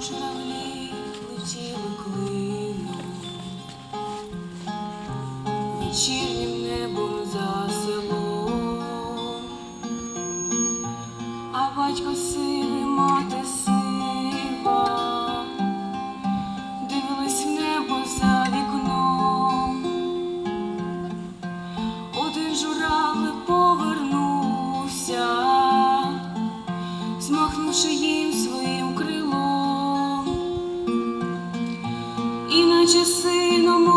журавлі летіли клином. Вечір Отче, сину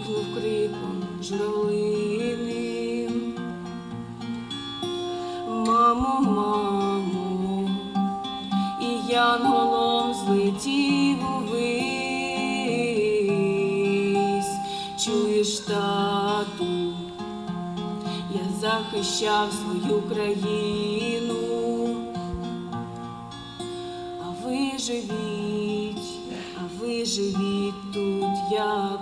виплив криком журавлиним. Мамо, мамо, і я янголом злетів увись, чуєш тату, я захищав свою країну, а ви живіть, а ви живіть тут як.